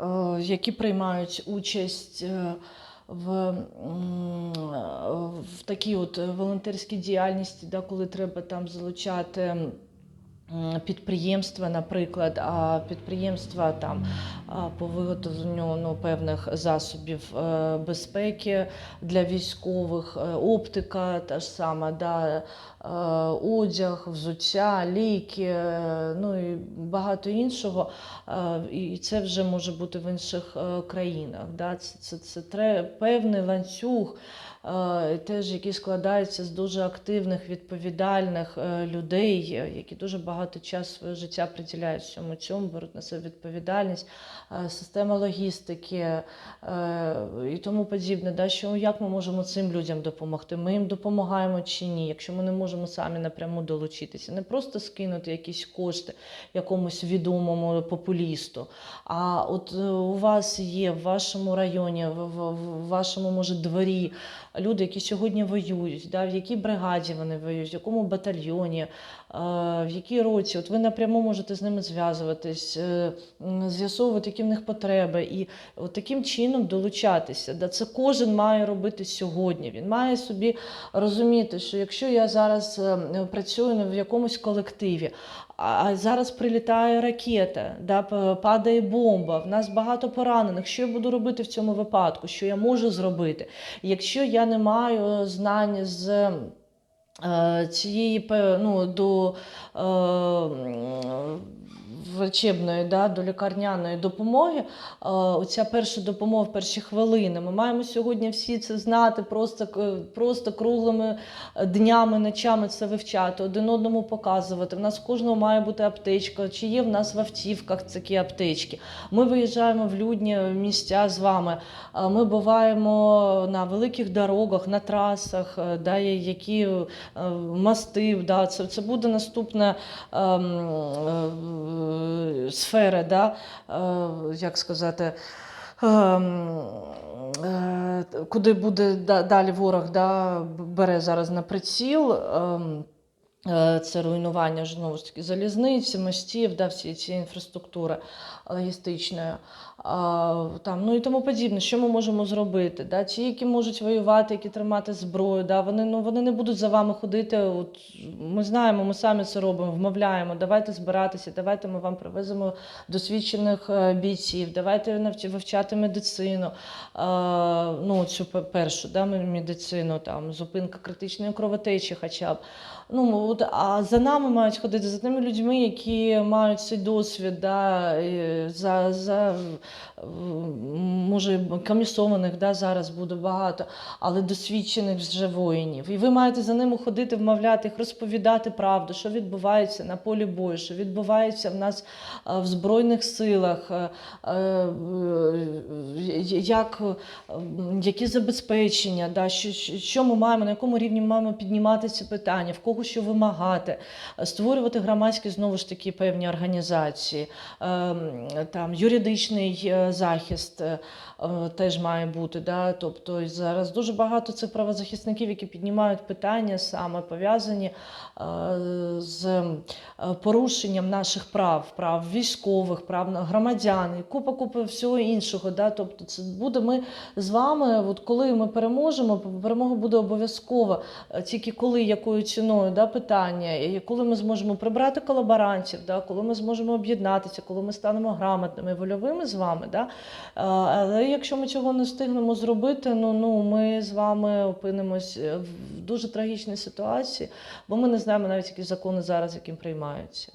е, які приймають участь е, в, е, в такій от волонтерській діяльності, да, коли треба там залучати. Підприємства, наприклад, підприємства там по виготовленню ну, певних засобів е, безпеки для військових, е, оптика та ж сама, да, е, одяг, взуття, ліки, ну і багато іншого. І це вже може бути в інших країнах. Да. Це, це, це тре- певний ланцюг. Е, Теж який складається з дуже активних, відповідальних е, людей, е, які дуже багато часу свого життя приділяють всьому цьому, беруть на себе відповідальність, система логістики і тому подібне. Да, що як ми можемо цим людям допомогти? Ми їм допомагаємо чи ні, якщо ми не можемо самі напряму долучитися, не просто скинути якісь кошти якомусь відомому популісту. А от у вас є в вашому районі, в вашому може дворі люди, які сьогодні воюють, да, в якій бригаді вони воюють, в якому батальйоні, е, в якій році. От ви напряму можете з ними зв'язуватись, е, з'ясовувати, які в них потреби, і от таким чином долучатися. Да, це кожен має робити сьогодні. Він має собі розуміти, що якщо я зараз е, працюю в якомусь колективі, а зараз прилітає ракета, да, падає бомба, в нас багато поранених. Що я буду робити в цьому випадку? Що я можу зробити? Якщо я не маю знань з е, цієї ну, до е, врачебної, да, до лікарняної допомоги, е, оця перша допомога в перші хвилини. Ми маємо сьогодні всі це знати, просто, просто круглими днями, ночами це вивчати, один одному показувати. В нас в кожного має бути аптечка, чи є в нас в автівках такі аптечки. Ми виїжджаємо в людні місця з вами. Ми буваємо на великих дорогах, на трасах, е, да, які е, мости. Да, це, це буде наступна ем, е, сфера, да, е, як сказати. ем, е, Куди буде далі ворог да, бере зараз на приціл. ем, Це руйнування знову ж таки залізниці, мостів, да, всі ці інфраструктури логістичної. Там, ну і тому подібне, що ми можемо зробити? Да? Ті, які можуть воювати, які тримати зброю, да? вони, ну, вони не будуть за вами ходити. От, ми знаємо, ми самі це робимо, вмовляємо, давайте збиратися, давайте ми вам привеземо досвідчених е, бійців, давайте вивчати медицину, а, ну, цю першу да, медицину, там, зупинка критичної кровотечі хоча б. Ну, от, а за нами мають ходити, за тими людьми, які мають цей досвід, да, за, за може комісованих да, зараз буде багато, але досвідчених вже воїнів. І ви маєте за ними ходити, вмовляти їх, розповідати правду, що відбувається на полі бою, що відбувається в нас е, в Збройних силах, е, е, як, які забезпечення, да, що, що- ми маємо, на якому рівні ми маємо піднімати ці питання, в кого що вимагати, створювати громадські знову ж таки певні організації, ем, там юридичний е, захист е, е, теж має бути. Да? Тобто зараз дуже багато цих правозахисників, які піднімають питання саме пов'язані з порушенням наших прав, прав військових, прав громадян, і купа купа всього іншого. Да? Тобто, це буде ми з вами, от коли ми переможемо, перемога буде обов'язкова, тільки коли якою ціною да, питання, і коли ми зможемо прибрати колаборантів, да, коли ми зможемо об'єднатися, коли ми станемо грамотними, вольовими з вами. Да? Е, Але якщо ми цього не встигнемо зробити, ну, ну ми з вами опинимось е, в дуже трагічній ситуації, бо ми не знаємо навіть, які закони зараз, яким приймаються.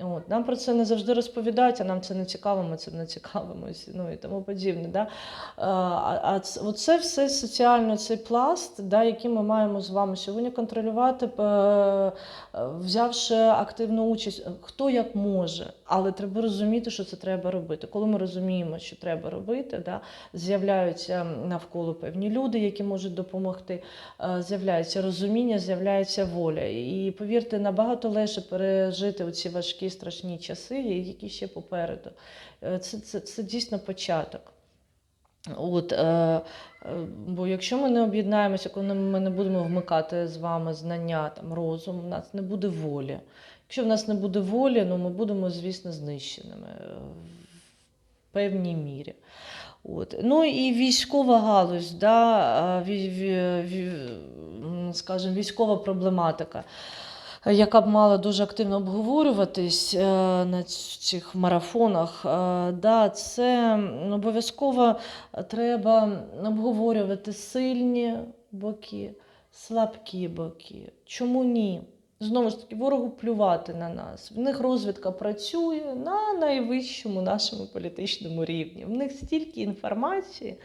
От, нам про це не завжди розповідають, а нам це не цікаво, ми цим не цікавимося, ну і тому подібне. Да? А, а ц- оце все соціально, цей пласт, да, який ми маємо з вами сьогодні контролювати, е, взявши активну участь, хто як може, але треба розуміти, що це треба робити. Коли ми розуміємо, що треба робити, да, з'являються навколо певні люди, які можуть допомогти, е, з'являється розуміння, з'являється воля. І повірте, набагато легше пережити оці важкі страшні часи, які ще попереду. Е, Це, це, це дійсно початок. От, е, е, бо якщо ми не об'єднаємося, коли ми не будемо вмикати з вами знання, там, розум, у нас не буде волі. Якщо в нас не буде волі, ну ми будемо, звісно, знищеними. Е, певній мірі. От. Ну і військова галузь, да, скажімо, військова проблематика, яка б мала дуже активно обговорюватись е, на цих марафонах, е, да, це обов'язково треба обговорювати сильні боки, слабкі боки. Чому ні? Знову ж таки, ворогу плювати на нас. В них розвідка працює на найвищому нашому політичному рівні. В них стільки інформації.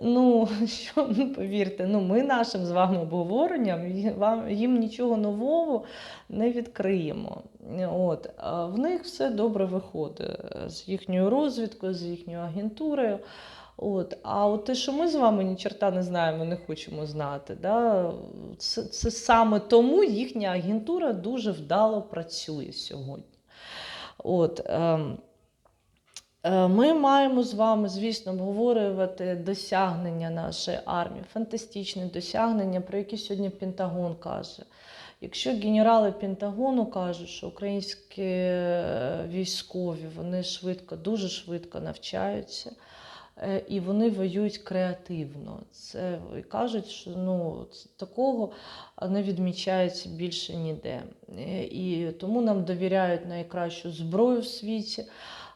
Ну, що ну, повірте, ну ми нашим з вами обговоренням вам їм нічого нового не відкриємо. От в них все добре виходить е, з їхньою розвідкою, з їхньою агентурою. От, а от те, що ми з вами ні черта не знаємо, не хочемо знати, да, це, це саме тому їхня агентура дуже вдало працює сьогодні. От, е, ми маємо з вами, звісно, обговорювати досягнення нашої армії, фантастичні досягнення, про які сьогодні Пентагон каже. Якщо генерали Пентагону кажуть, що українські е, військові вони швидко, дуже швидко навчаються, е, і вони воюють креативно. Це і кажуть, що ну, такого не відмічається більше ніде. Е, І тому нам довіряють найкращу зброю в світі.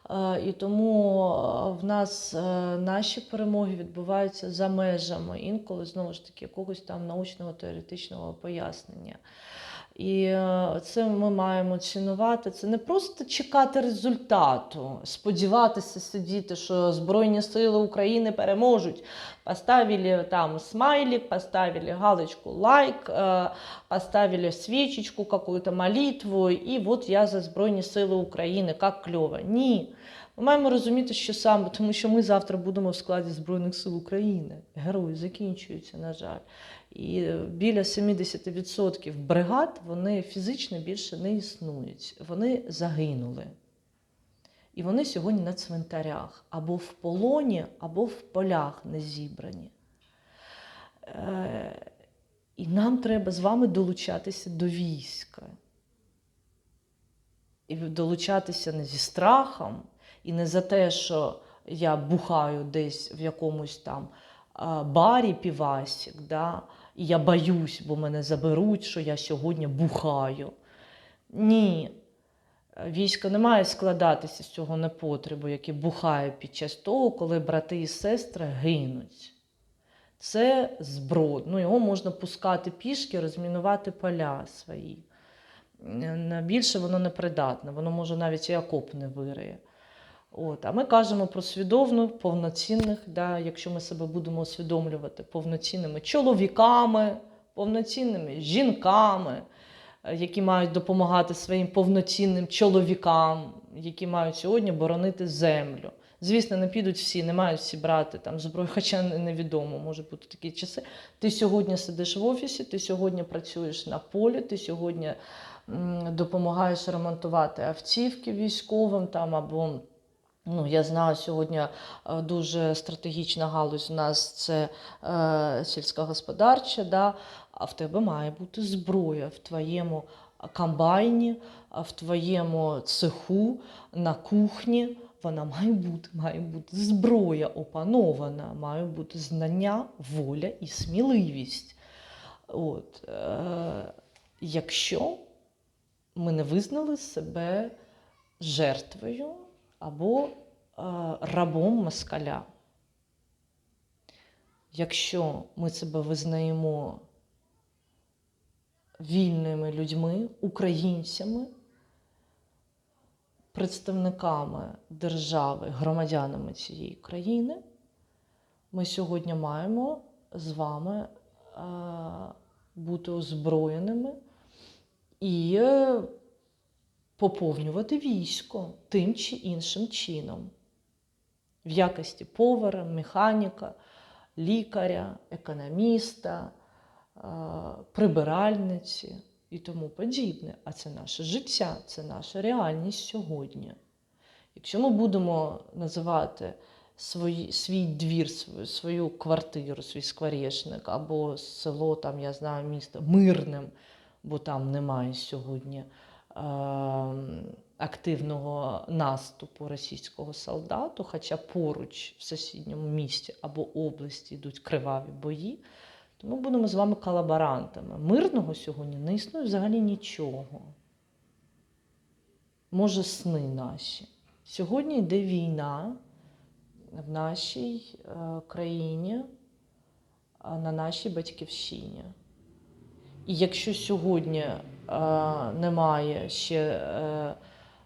Е, І тому е, в нас е, наші перемоги відбуваються за межами інколи знову ж таки якогось там научного теоретичного пояснення. І е, це ми маємо цінувати. Це не просто чекати результату, сподіватися сидіти, що Збройні Сили України переможуть. Поставили там смайлик, поставили галочку лайк, е, поставили свічечку, какую-то молитву, і от я за Збройні Сили України, як кльово. Ні. Ми маємо розуміти, що саме, тому що ми завтра будемо в складі Збройних сил України. Герої закінчуються, на жаль. І е, біля 70% бригад вони фізично більше не існують. Вони загинули. І вони сьогодні на цвинтарях або в полоні, або в полях не зібрані. Е, І нам треба з вами долучатися до війська. І долучатися не зі страхом, і не за те, що я бухаю десь в якомусь там барі півасік, да? І я боюсь, бо мене заберуть, що я сьогодні бухаю. Ні. Військо не має складатися з цього непотребу, який бухає під час того, коли брати і сестри гинуть. Це зброд. Ну, його можна пускати пішки, розмінувати поля свої. Більше воно не придатне, воно може навіть і окоп не вириє. От. А ми кажемо про свідомих, повноцінних, да, якщо ми себе будемо усвідомлювати повноцінними чоловіками, повноцінними жінками, е, які мають допомагати своїм повноцінним чоловікам, які мають сьогодні боронити землю. Звісно, не підуть всі, не мають всі брати там зброю, хоча невідомо, може бути такі часи. Ти сьогодні сидиш в офісі, ти сьогодні працюєш на полі, ти сьогодні допомагаєш ремонтувати автівки військовим там або. Ну, я знаю, сьогодні е, дуже стратегічна галузь у нас це е, сільськогосподарча, да? а в тебе має бути зброя в твоєму комбайні, в твоєму цеху, на кухні. Вона має бути, має бути зброя опанована, має бути знання, воля і сміливість. От, е, якщо ми не визнали себе жертвою або рабом москаля. Якщо ми себе визнаємо вільними людьми, українцями, представниками держави, громадянами цієї країни, ми сьогодні маємо з вами е, бути озброєними і е, поповнювати військо тим чи іншим чином, в якості повара, механіка, лікаря, економіста, е, прибиральниці і тому подібне. А це наше життя, це наша реальність сьогодні. Якщо ми будемо називати свої, свій двір, свою, свою квартиру, свій скворечник або село, там, я знаю, місто мирним, бо там немає сьогодні. ем, активного наступу російського солдату, хоча поруч в сусідньому місті або області йдуть криваві бої, то ми будемо з вами колаборантами. Мирного сьогодні не існує взагалі нічого. Може, сни наші. Сьогодні йде війна в нашій е, країні, на нашій батьківщині. І якщо сьогодні е, немає ще е,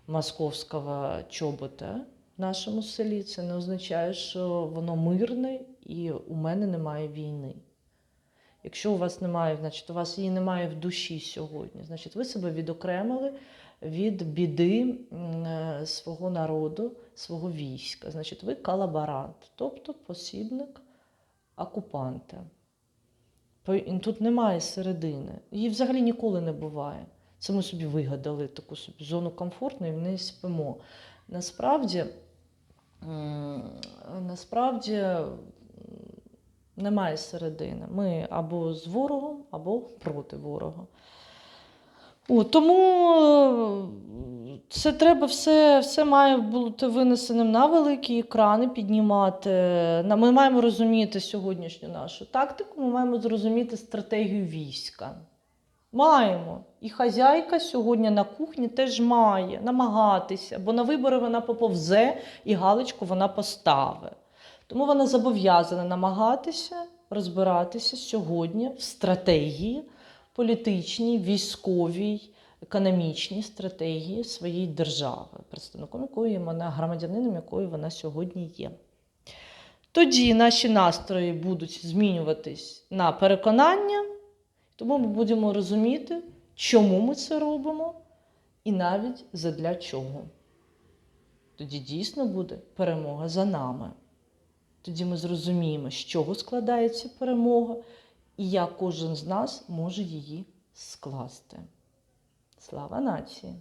московського чобота в нашому селі, це не означає, що воно мирне і у мене немає війни. Якщо у вас немає, значить у вас її немає в душі сьогодні, значить ви себе відокремили від біди е, свого народу, свого війська. Значить, ви колаборант, тобто посібник окупанта. Тут немає середини. Її взагалі ніколи не буває. Це ми собі вигадали таку собі зону комфортну і в неї спимо. Насправді, насправді немає середини. Ми або з ворогом, або проти ворога. О, тому е, це треба все, все має бути винесеним на великі екрани, піднімати. Ми маємо розуміти сьогоднішню нашу тактику, ми маємо зрозуміти стратегію війська. Маємо. І хазяйка сьогодні на кухні теж має намагатися, бо на вибори вона поповзе і галочку вона поставить. Тому вона зобов'язана намагатися розбиратися сьогодні в стратегії політичній, військовій, економічній стратегії своєї держави, представником якої вона, громадянином якої вона сьогодні є. Тоді наші настрої будуть змінюватись на переконання, тому ми будемо розуміти, чому ми це робимо, і навіть задля чого. Тоді дійсно буде перемога за нами. Тоді ми зрозуміємо, з чого складається перемога, і як кожен з нас може її скласти. Слава нації!